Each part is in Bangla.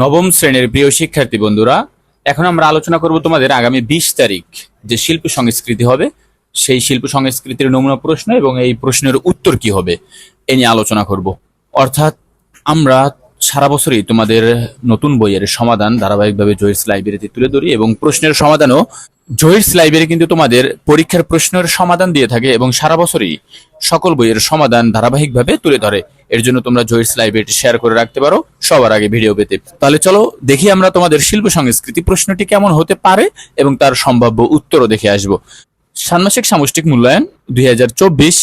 নবম শ্রেণির প্রিয় শিক্ষার্থী বন্ধুরা, এখন আমরা আলোচনা করব তোমাদের আগামী বিশ তারিখ যে শিল্প সংস্কৃতি হবে, সেই শিল্প সংস্কৃতির নমুনা প্রশ্ন এবং এই প্রশ্নের উত্তর কি হবে এ নিয়ে আলোচনা করব। অর্থাৎ আমরা সারা বছরই তোমাদের নতুন বইয়ের সমাধান ধারাবাহিকভাবে জয়েস লাইব্রেরিতে তুলে ধরি এবং প্রশ্নের সমাধানও জয়েস লাইব্রেরি কিন্তু তোমাদের পরীক্ষার প্রশ্নের সমাধান দিয়ে থাকে এবং সারা বছরই সকল বইয়ের সমাধান ধারাবাহিকভাবে তুলে ধরে। এর জন্য তোমরা জয়েস লাইব্রেরিটি শেয়ার করে রাখতে পারো, সবার আগে ভিডিও পেতে। তাহলে চলো দেখি আমরা তোমাদের শিল্প সংস্কৃতি প্রশ্নটি কেমন হতে পারে এবং তার সম্ভাব্য উত্তরও দেখে আসব। ষান্মাসিক সামষ্টিক মূল্যায়ন দুই হাজার চব্বিশ,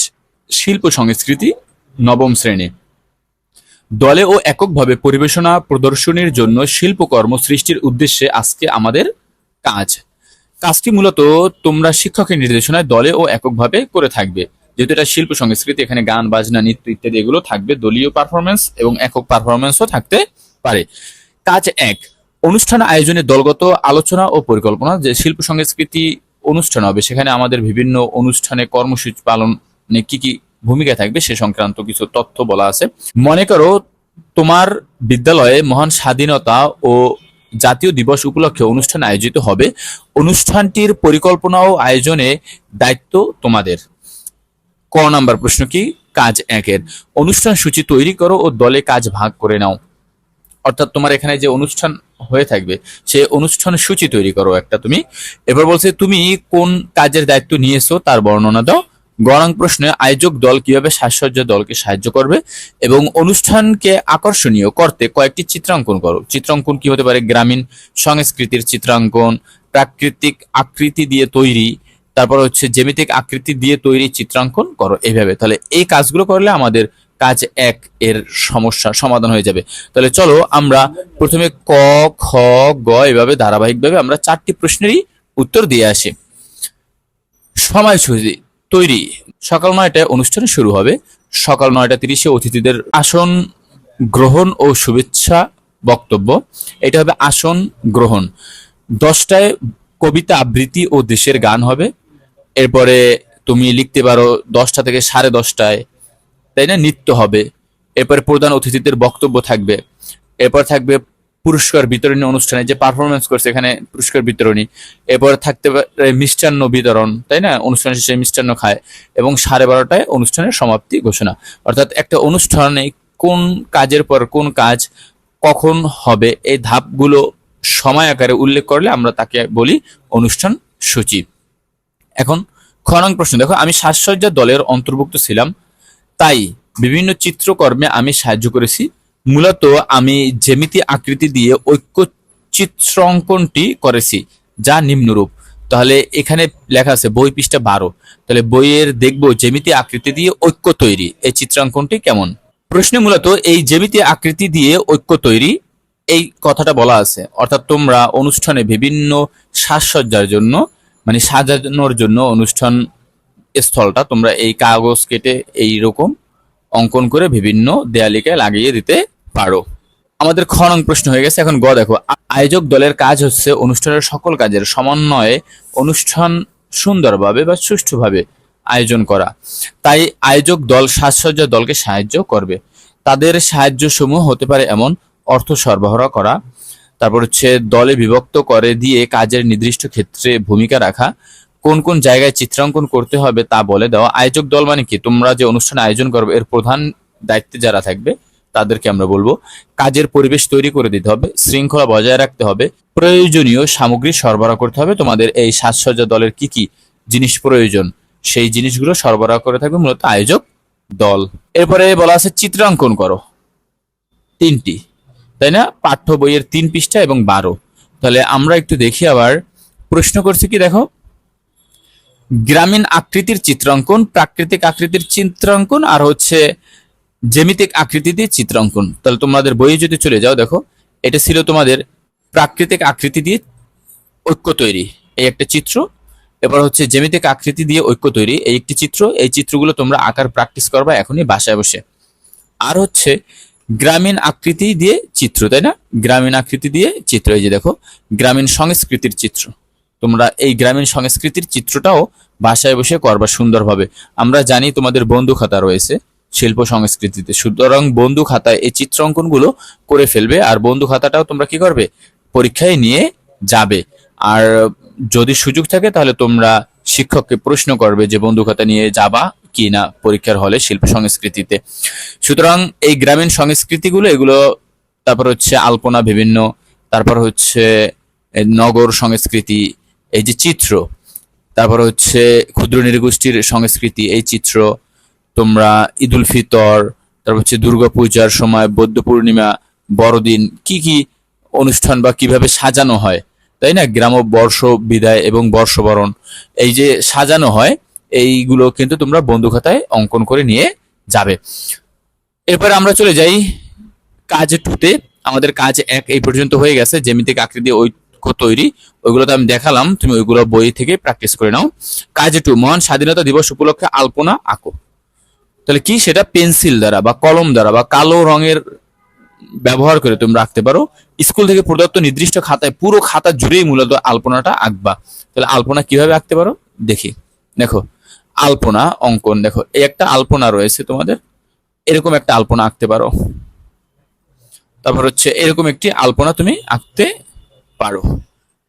শিল্প সংস্কৃতি নবম শ্রেণি। দলে ও এককভাবে পরিবেশনা প্রদর্শনীর জন্য শিল্পকর্ম সৃষ্টির উদ্দেশ্যে আজকে আমাদের কাজ। কাজটি মূলত তোমরা শিক্ষকের নির্দেশনায় দলে ও এককভাবে করে থাকবে। যেহেতু এটা শিল্প সংস্কৃতি, এখানে গান, বাজনা, নৃত্য ইত্যাদি এগুলো থাকবে, দলীয় পারফরমেন্স এবং একক পারফরমেন্সও থাকতে পারে। কাজ এক, অনুষ্ঠান আয়োজনে দলগত আলোচনা ও পরিকল্পনা, যে শিল্প সংস্কৃতি অনুষ্ঠান হবে, সেখানে আমাদের বিভিন্ন অনুষ্ঠানে কর্মসূচি পালনে কি কি ভূমিকা থাকবে সে সংক্রান্ত কিছু তথ্য বলা আছে। মনে করো, তোমার বিদ্যালয়ে মহান স্বাধীনতা ও জাতীয় দিবস উপলক্ষে অনুষ্ঠান আয়োজিত হবে। অনুষ্ঠানটির পরিকল্পনা ও আয়োজনে দায়িত্ব তোমাদের। ক নাম্বার প্রশ্ন কি? কাজ একের। অনুষ্ঠান সূচি তৈরি করো ও দলে কাজ ভাগ করে নাও। অর্থাৎ তোমার এখানে যে অনুষ্ঠান হয়ে থাকবে সে অনুষ্ঠান সূচি তৈরি করো একটা তুমি। এবার বলছে, তুমি কোন কাজের দায়িত্ব নিয়েছো তার বর্ণনা দাও। গণাং প্রশ্নে আয়োজক দল কীভাবে সাজসজ্জা দলকে সাহায্য করবে এবং অনুষ্ঠানকে আকর্ষণীয় করতে কয়েকটি চিত্রাঙ্কন করো। চিত্রাঙ্কন কি হতে পারে? গ্রামীণ সংস্কৃতির চিত্রাঙ্কন, প্রাকৃতিক আকৃতি দিয়ে তৈরি, তারপর হচ্ছে জ্যামিতিক আকৃতি দিয়ে তৈরি চিত্রাঙ্কন করো এইভাবে তাহলে এই কাজগুলো করলে আমাদের কাজ এক, এর সমস্যা সমাধান হয়ে যাবে। তাহলে চলো আমরা প্রথমে ক, খ, গ এভাবে ধারাবাহিকভাবে আমরা চারটি প্রশ্নেরই উত্তর দিয়ে আসি। সময়সূচি। তৈরি। সকাল নয়টায় অনুষ্ঠান শুরু হবে। সকাল নয়টা তিরিশে অতিথিদের আসন গ্রহণ ও শুভেচ্ছা বক্তব্য। এটা হবে আসন গ্রহণ। দশটায় কবিতা আবৃত্তি ও দেশের গান হবে। এরপরে তুমি লিখতে পারো দশটা থেকে সাড়ে দশটায়, তাই না? নৃত্য হবে। এরপরে প্রধান অতিথিদের বক্তব্য থাকবে। এরপর থাকবে পুরস্কার বিতরণী অনুষ্ঠানে যে পারফরমেন্স করছে এখানে পুরস্কার বিতরণী, এরপর থাকতে পারে মিষ্টান্ন বিতরণ, তাই না? অনুষ্ঠান শেষে মিষ্টান্ন খায় এবং সাড়ে বারোটায় অনুষ্ঠানের সমাপ্তি ঘোষণা। অর্থাৎ একটা অনুষ্ঠানে কোন কাজের পর কোন কাজ কখন হবে, এই ধাপগুলো সময় আকারে উল্লেখ করলে আমরা তাকে বলি অনুষ্ঠান সূচি। এখন খনং প্রশ্ন, দেখো, আমি সাজসজ্জা দলের অন্তর্ভুক্ত ছিলাম, তাই বিভিন্ন চিত্রকর্মে আমি সাহায্য করেছি মূলত আমি জ্যামিতি আকৃতি দিয়ে ঐক্য চিত্রাঙ্কনটি করেছি, যা নিম্নরূপ। তাহলে এখানে লেখা আছে বই পৃষ্ঠা বারো। তাহলে বইয়ের দেখব জ্যামিতি আকৃতি দিয়ে ঐক্য তৈরি। এই চিত্রাঙ্কনটি কেমন? প্রশ্নে মূলত এই জ্যামিতি আকৃতি দিয়ে ঐক্য তৈরি, এই কথাটা বলা আছে। অর্থাৎ তোমরা অনুষ্ঠানে বিভিন্ন সাজসজ্জার জন্য মানে সাজানোর জন্য অনুষ্ঠান স্থলটা তোমরা এই কাগজ কেটে এই রকম অঙ্কন করে বিভিন্ন দেয়ালিকে লাগিয়ে দিতে পারো। আমাদের খ নং প্রশ্ন হয়ে গেছে। এখন গ দেখো, আয়োজক দলের কাজ হচ্ছে অনুষ্ঠানের সকল কাজের সমন্বয়ে অনুষ্ঠান সুন্দরভাবে বা সুষ্ঠুভাবে আয়োজন করা। তাই আয়োজক দল সাজসজ্জা দলকে সাহায্য করবে। তাদের সাহায্য সমূহ হতে পারে এমন অর্থ সরবরাহ করা, তারপর হচ্ছে দলে বিভক্ত করে দিয়ে কাজের নির্দিষ্ট ক্ষেত্রে ভূমিকা রাখা, কোন কোন জায়গায় চিত্রাঙ্কন করতে হবে তা বলে দেওয়া। আয়োজক দল মানে কি? তোমরা যে অনুষ্ঠান আয়োজন করবে, এর প্রধান দায়িত্বে যারা থাকবে তাদেরকে আমরা বলব, কাজের পরিবেশ তৈরি করে দিতে হবে, শৃঙ্খলা বজায় রাখতে হবে, প্রয়োজনীয় সামগ্রী সরবরাহ করতে হবে। তোমাদের এই সাজসজ্জা দলের কি কি জিনিস প্রয়োজন, সেই জিনিসগুলো সরবরাহ করে থাকবে মূলত আয়োজক দল। এরপরে বলা আছে চিত্রাঙ্কন করো। তিনটি, তাই না? পাঠ্য বইয়ের তিন পৃষ্ঠা এবং বারো। তাহলে আমরা একটু দেখি আবার, প্রশ্ন করছি কি দেখো? গ্রামীণ আকৃতির চিত্রাঙ্কন, প্রাকৃতিক আকৃতির চিত্রাঙ্কন, আর হচ্ছে জ্যামিতিক আকৃতি দিয়ে চিত্রাঙ্কন। তাহলে তোমাদের বইয়ে যদি চলে যাও, দেখো, এটা ছিল তোমাদের প্রাকৃতিক আকৃতি দিয়ে ঐক্য তৈরি, এই একটা চিত্র। এবার হচ্ছে জ্যামিতিক আকৃতি দিয়ে ঐক্য তৈরি, এই একটি চিত্র। এই চিত্রগুলো তোমরা আঁকার প্র্যাকটিস করবা এখনই বাসায় বসে। আর হচ্ছে গ্রামীণ আকৃতি দিয়ে চিত্র, তাই না? গ্রামীণ আকৃতি দিয়ে চিত্র, এই যে দেখো, গ্রামীণ সংস্কৃতির চিত্র। তোমরা এই গ্রামীণ সংস্কৃতির চিত্রটাও বাসায় বসে করবা সুন্দরভাবে। আমরা জানি তোমাদের বন্ধু খাতা রয়েছে। শিল্প সংস্কৃতিতে। সুতরাং বন্ধু খাতায় এই চিত্র অঙ্কনগুলো করে ফেলবে, আর বন্ধু খাতাটাও তোমরা কি করবে? পরীক্ষায় নিয়ে যাবে। আর যদি সুযোগ থাকে, তাহলে তোমরা শিক্ষককে প্রশ্ন করবে যে বন্ধু খাতা নিয়ে যাবা কি না পরীক্ষার হলে শিল্প সংস্কৃতিতে। সুতরাং এই গ্রামীণ সংস্কৃতিগুলো, এগুলো তারপর হচ্ছে আলপনা, বিভিন্ন, তারপর হচ্ছে নগর সংস্কৃতি, এই যে চিত্র, তারপর হচ্ছে ক্ষুদ্র নৃগোষ্ঠীর সংস্কৃতি, এই চিত্র তোমরা ঈদুল ফিতর, তারপর হচ্ছে দুর্গাপূজার সময় বৌদ্ধ পূর্ণিমা, বড়দিন, কি কি অনুষ্ঠান বা কীভাবে সাজানো হয়? তাই না? গ্রাম বর্ষ বিদায় এবং বর্ষবরণ। এই যে সাজানো হয়, এইগুলো কিন্তু তোমরা বন্ধু খাতায় অঙ্কন করে নিয়ে যাবে। এরপরে আমরা চলে যাই কাজ টুতে। আমাদের কাজ এক এই পর্যন্ত হয়ে গেছে। জ্যামিতিক আকৃতি ঐক্য তৈরি ওইগুলো তো আমি দেখালাম। তুমি ওইগুলো বই থেকে প্র্যাকটিস করে নাও। কাজ টু, মহান স্বাধীনতা দিবস উপলক্ষে আলপনা আঁকো। তাহলে কি সেটা? পেন্সিল দ্বারা বা কলম দ্বারা বা কালো রঙের ব্যবহার করে তোমরা আঁকতে পারো। স্কুল থেকে প্রদত্ত নির্দিষ্ট খাতায়, পুরো খাতা জুড়েই মূলত আলপনাটা আঁকবা। তাহলে আলপনা কীভাবে আঁকতে পারো? দেখি। দেখো, আলপনা অঙ্কন, দেখো, এই একটা আলপনা রয়েছে তোমাদের। এরকম একটা আলপনা আঁকতে পারো। তারপর হচ্ছে এরকম একটি আলপনা তুমি আঁকতে পারো।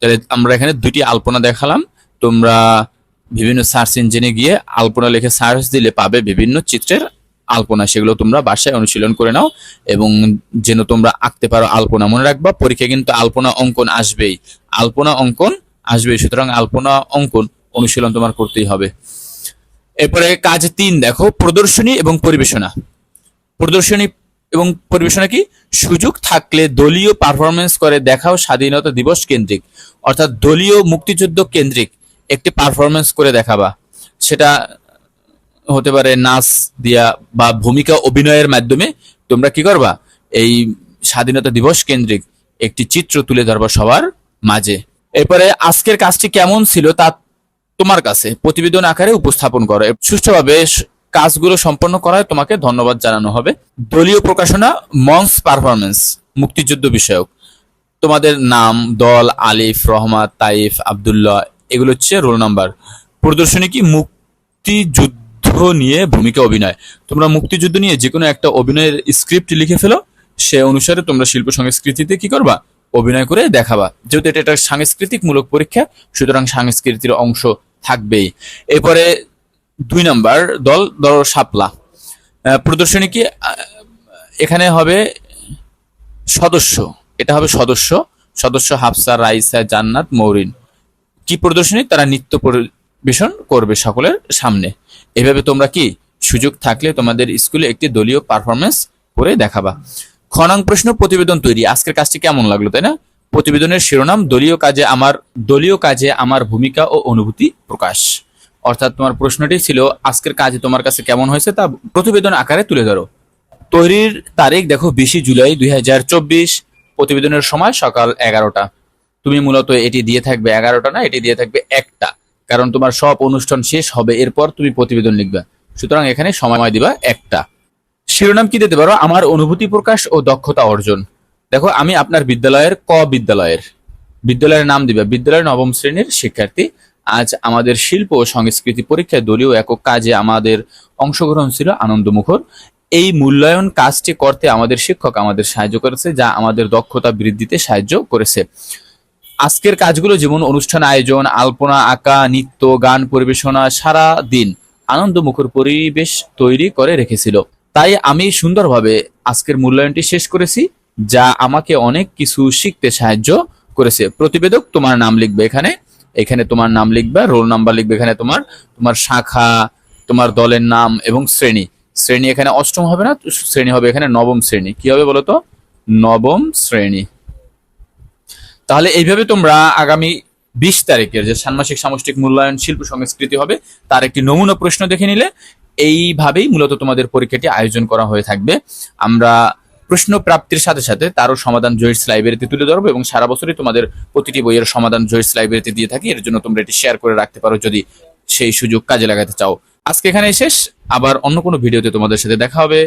তাহলে আমরা এখানে দুটি আলপনা দেখালাম। তোমরা বিভিন্ন সার্চ ইঞ্জিনে গিয়ে আলপনা লিখে সার্চ দিলে পাবে বিভিন্ন চিত্রের আলপনা। সেগুলো তোমরা বাসায় অনুশীলন করে নাও এবং যেন তোমরা আঁকতে পারো আলপনা। মনে রাখবা, পরীক্ষায় কিন্তু আলপনা অঙ্কন আসবেই। আলপনা অঙ্কন আসবেই, সুতরাং আলপনা অঙ্কন অনুশীলন তোমার করতেই হবে। এরপরে কাজ তিন, দেখো, প্রদর্শনী এবং পরিবেশনা। প্রদর্শনী এবং পরিবেশনা কি? সুযোগ থাকলে দলীয় পারফরমেন্স করে দেখাও স্বাধীনতা দিবস কেন্দ্রিক। অর্থাৎ দলীয় মুক্তিযুদ্ধ কেন্দ্রিক। একটি পারফরমেন্স করে দেখাবা। সেটা হতে পারে নাচ দিয়া বা ভূমিকা অভিনয়ের মাধ্যমে তোমরা কি করবা? এই স্বাধীনতা দিবস কেন্দ্রিক একটি চিত্র তুলে ধরবা সবার মাঝে। এরপরে আজকের কাজটি কেমন ছিল তা তোমার কাছে প্রতিবেদন আকারে উপস্থাপন করো। সুষ্ঠুভাবে কাজগুলো সম্পন্ন করায় তোমাকে ধন্যবাদ জানানো হবে। দলীয় প্রকাশনা, মঞ্চ পারফরমেন্স মুক্তিযুদ্ধ বিষয়ক। তোমাদের নাম, দল, আলিফ, রহমান, তাইফ, আব্দুল্লাহ এগুলো হচ্ছে রোল নাম্বার প্রদর্শনী কি? মুক্তিযুদ্ধ নিয়ে ভূমিকা অভিনয়। তোমরা মুক্তিযুদ্ধ নিয়ে যে কোনো একটা অভিনয়ের স্ক্রিপ্ট লিখে ফেলো সে অনুসারে তোমরা শিল্প সংস্কৃতিতে কি করবা? অভিনয় করে দেখাবা। যেহেতু এটা একটা সাংস্কৃতিক মূলক পরীক্ষা সুতরাং সাংস্কৃতির অংশ থাকবেই। এরপরে দুই নাম্বার দল শাপলা আহ, প্রদর্শনী কি? এখানে হবে সদস্য। এটা হবে সদস্য। সদস্য হাফসা রাইসা জান্নাত মৌরিন। কি প্রদর্শনী? তারা নৃত্য পরিবেশন করবে সকলের সামনে। এভাবে তোমরা কি সুযোগ থাকলে তোমাদের স্কুলে একটি দলীয় পারফরমেন্স করে দেখাবা? খনং প্রশ্ন প্রতিবেদন তৈরি। আজকের কাজটি কেমন লাগল, তাই না? প্রতিবেদনের শিরোনাম, দলীয় কাজে আমার, দলীয় কাজে আমার ভূমিকা ও অনুভূতি প্রকাশ। অর্থাৎ তোমার প্রশ্নটি ছিল, আজকের কাজে তোমার কাছে কেমন হয়েছে তা প্রতিবেদন আকারে তুলে ধরো। তৈরির তারিখ দেখো বিশে জুলাই দুই হাজার চব্বিশ। প্রতিবেদনের সময় সকাল এগারোটা। তুমি মূলত এটি দিয়ে থাকবে এগারোটা না, এটি দিয়ে থাকবে একটা। কারণ তোমার সব অনুষ্ঠান শেষ হবে, এরপর তুমি প্রতিবেদন লিখবে। সুতরাং এখানে সময় দিবা একটা। শিরোনাম কি দিতে পারো? আমার অনুভূতি প্রকাশ ও দক্ষতা অর্জন। দেখো, আমি আপনার বিদ্যালয়ের ক বিদ্যালয়ের। বিদ্যালয়ের নাম দিবে। বিদ্যালয়ের নবম শ্রেণির শিক্ষার্থী। আজ আমাদের শিল্প ও সংস্কৃতি পরীক্ষায় দলীয় একক কাজে আমাদের অংশগ্রহণ ছিল আনন্দমুখর। এই মূল্যায়ন কাজটি করতে আমাদের শিক্ষক আমাদের সাহায্য করেছে, যা আমাদের দক্ষতা বৃদ্ধিতে সাহায্য করেছে। আজকের কাজগুলো যেমন অনুষ্ঠান আয়োজন, আলপনা আঁকা, নৃত্য, গান পরিবেশনা, সারা দিন আনন্দমুখর পরিবেশ তৈরি করে রেখেছিল। তাই আমি সুন্দরভাবে আজকের মূল্যায়নটি শেষ করেছি, যা আমাকে অনেক কিছু শিখতে সাহায্য করেছে। প্রতিবেদক, তোমার নাম লিখবে এখানে। এখানে তোমার নাম লিখবে, রোল নাম্বার লিখবে এখানে তোমার। তোমার শাখা, তোমার দলের নাম এবং শ্রেণি। শ্রেণি এখানে অষ্টম হবে না? শ্রেণি হবে এখানে নবম শ্রেণি। কি হবে বলো তো নবম শ্রেণি। তাহলে এইভাবে তোমরা আগামী বিশ তারিখের যে ষান্মাসিক সামষ্টিক মূল্যায়ন শিল্প সংস্কৃতি হবে, তার একটি নমুনা প্রশ্ন দেখে নিলে এইভাবেই মূলত তোমাদের পরীক্ষাটি আয়োজন করা হয়ে থাকবে। আমরা প্রশ্ন প্রাপ্তির সাথে সাথে তারও সমাধান জয়েস লাইব্রেরিতে তুলে ধরবো এবং সারা বছরই তোমাদের প্রতিটি বইয়ের সমাধান জয়েস লাইব্রেরিতে দিয়ে থাকি। এর জন্য তোমরা এটি শেয়ার করে রাখতে পারো যদি সেই সুযোগ কাজে লাগাতে চাও। আজকে এখানে শেষ। আবার অন্য কোনো ভিডিওতে তোমাদের সাথে দেখা হবে।